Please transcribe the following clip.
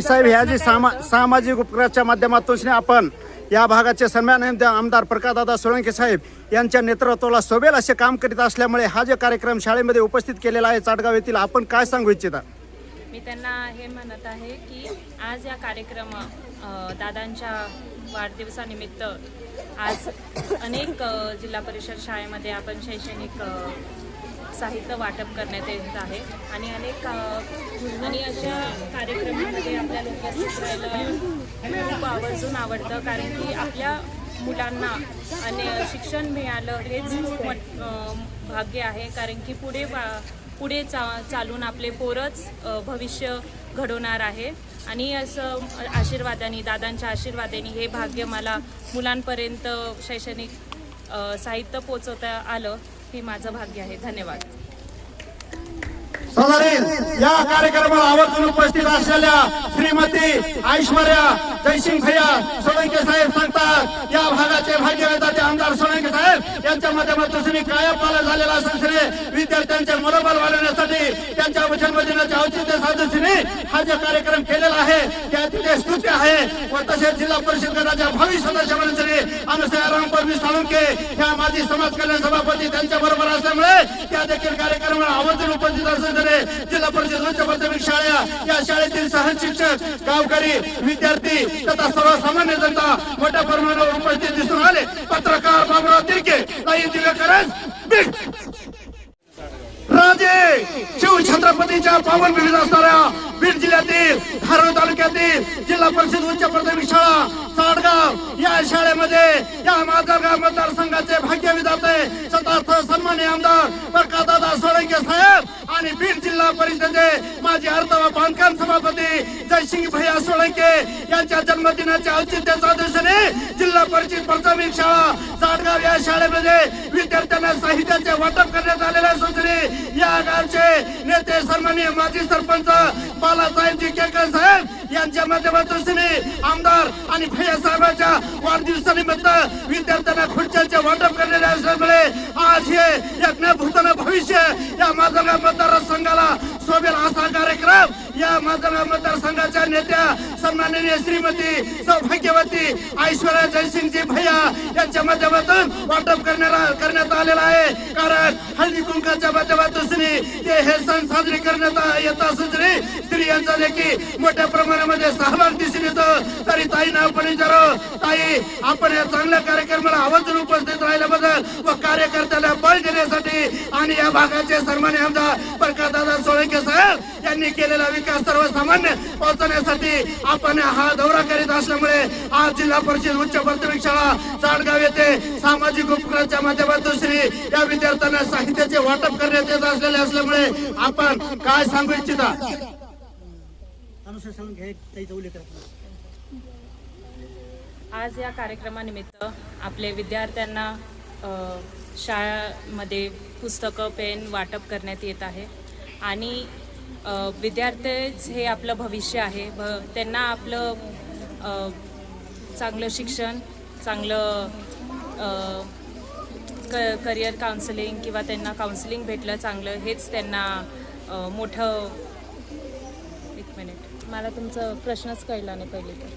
साहेब ह्या जी सामा सामाजिक उपक्रमाच्या माध्यमातून आपण या भागाचे सन्मान आमदार प्रकाशदादा सोळंके साहेब यांच्या नेतृत्वाला शोभेल असे काम करीत असल्यामुळे हा जे कार्यक्रम शाळेमध्ये उपस्थित केलेला आहे चाटगाव येथील आपण काय सांगू इच्छिता? मी त्यांना हे म्हणत आहे की आज या कार्यक्रम दादांच्या वाढदिवसानिमित्त आज अनेक जिल्हा परिषद शाळेमध्ये आपण शैक्षणिक साहित्य वाटप करण्यात येत आहे. आणि अनेक आणि अशा कार्यक्रमामध्ये आपल्या लोकांना खूप आवर्जून आवडतं. कारण की आपल्या मुलांना आणि शिक्षण मिळालं हेच खूप भाग्य आहे. कारण की पुढे बा- पुढे चा चालून आपले पोरच भविष्य घडवणार आहे. आणि असं आशीर्वादाने दादांच्या आशीर्वादाने हे भाग्य मला मुलांपर्यंत शैक्षणिक साहित्य पोचवता आलं. हे माझं भाग्य आहे. धन्यवाद. या कार्यक्रमाला आवर्जून उपस्थित असलेल्या श्रीमती ऐश्वर्या जयसिंग भैया सोळंके साहेब सांगतात या भागाचे भाग्यवेताचे आमदार सोळंके साहेब यांच्या माध्यमातून कायापाला झालेला संस्थेने विद्यार्थ्यांचे मनोबल वाढवण्यासाठी त्यांच्या जन्मदिनाचे औचित्य साधून हा जो कार्यक्रम केलेला आहे त्या तिथे स्तुत्य आहे. व तसेच जिल्हा परिषद गटाच्या भावी सदस्य मंत्री अनुसयाराम परमी साळुंके ह्या माजी समाज कल्याण सभापती त्यांच्या बरोबर असल्यामुळे त्या देखील कार्यक्रमाला आवर्जून उपस्थित असल्याने जिल्हा परिषद उच्च माध्यमिक शाळा या शाळेतील सहन शिक्षक गावकरी विद्यार्थी तथा सर्वसामान्य जनता मोठ्या प्रमाणावर उपस्थित दिसून आले. पत्रकार बाबुराव तिरके ताई दिवेकरच बीड. राजे शिव छत्रपतीच्या पावन विविध असणाऱ्या बीड जिल्ह्यातील धारोळ तालुक्यातील जिल्हा परिषद उच्च प्राथमिक शाळा चाडगाव या शाळेमध्ये या माजलगाव मतदारसंघाचे भाग्य विधाते स्वतः सन्मान्य आमदार प्रकाशदादा सोळंके साहेब आणि बीड जिल्हा परिषदेचे माजी अर्थ व बांधकाम सभापती जयसिंग भैया सोळंके यांच्या जन्मदिनाच्या औचित्याच्या साधूने जिल्हा परिषद प्राथमिक शाळा चाडगाव या शाळेमध्ये विद्यार्थ्यांना साहित्याचे वाटप करण्यात आलेल्या सूचने या गावचे नेते सन्माननीय माजी सरपंच बालासाहेबजी केळकर साहेब यांच्या माध्यमातून श्री आमदार आणि भैया साहेबांच्या वाढदिवसानिमित्त विद्यार्थ्यांना खुर्च्यांचे वाटप करण्यात असल्यामुळे आज हे यज्ञभूतन भविष्य या माझा मतदारसंघाला शोभेल असा कार्यक्रम या माझा मतदारसंघाच्या नेत्या सन्माननीय श्रीमती सौभाग्यवती ऐश्वर्या जयसिंगजी भैया यांच्या माध्यमातून वाटप करण्याला करण्यात आलेला आहे. कारण हळदी कुंकाच्या माध्यमातून श्री ते हे सण साजरे करण्यात येत असून श्री स्त्रियांचा देखील मोठ्या प्रमाणामध्ये सहभाग दिसून येतो. तरी ताईनं आपण विचारो ताई आपण या चांगल्या कार्यक्रमाला आवर्जून उपस्थित राहिल्याबद्दल व कार्यकर्त्याला बळ देण्यासाठी आणि या भागाचे सन्मान्य आमदार प्रकाशदादा सोळंके साहेब यांनी केलेला विकास सर्वसामान्य पोहोचण्यासाठी आपण हा दौरा करीत असल्यामुळे आज जिल्हा परिषद उच्च प्राथमिक शाळा चाडगाव येथे सामाजिक उपक्रमाच्या माध्यमातून श्री या विद्यार्थ्यांना साहित्याचे वाटप करण्यात येत असलेले असल्यामुळे आपण काय सांगू इच्छिता? आज या कार्यक्रमानिमित्त आपले विद्यार्थ्यांना शाळामध्ये पुस्तकं पेन वाटप करण्यात येत आहे. आणि विद्यार्थीच हे आपलं भविष्य आहे. भ त्यांना आपलं चांगलं शिक्षण चांगलं क करिअर काउन्सिलिंग किंवा त्यांना काउन्सिलिंग भेटलं चांगलं हेच त्यांना मोठं एक मिनिट मला तुमचं प्रश्नच कळला नाही पहिले तर.